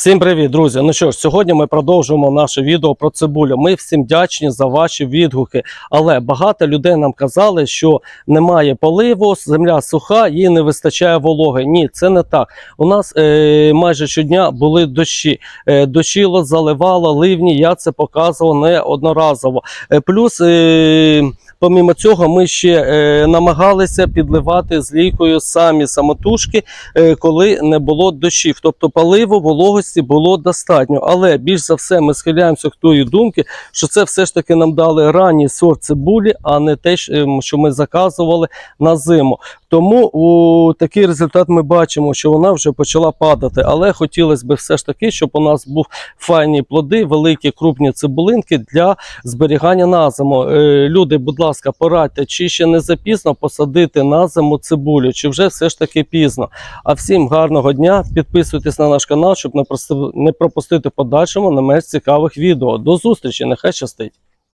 Всім привіт, друзі! Ну що ж, сьогодні ми продовжуємо наше відео про цибулю. Ми всім вдячні за ваші відгуки. Але багато людей нам казали, що немає поливу, земля суха, їй не вистачає вологи. Ні, це не так. У нас е, майже щодня були дощі. Е, дощило, заливало, ливні. Я це показував неодноразово. Е, плюс. Е, Помімо цього, ми ще е, намагалися підливати з лікою самі самотужки, е, коли не було дощів. Тобто паливу вологості було достатньо. Але більш за все ми схиляємося до тої думки, що це все ж таки нам дали ранній сорт цибулі, а не те, ем, що ми заказували на зиму. Тому у такий результат ми бачимо, що вона вже почала падати. Але хотілося б все ж таки, щоб у нас був файні плоди, великі крупні цибулинки для зберігання на зиму. Е, люди, будь ласка, порадьте, чи ще не запізно посадити на зиму цибулю, чи вже все ж таки пізно. А всім гарного дня. Підписуйтесь на наш канал, щоб не пропустити подальшому не менш цікавих відео. До зустрічі, нехай щастить.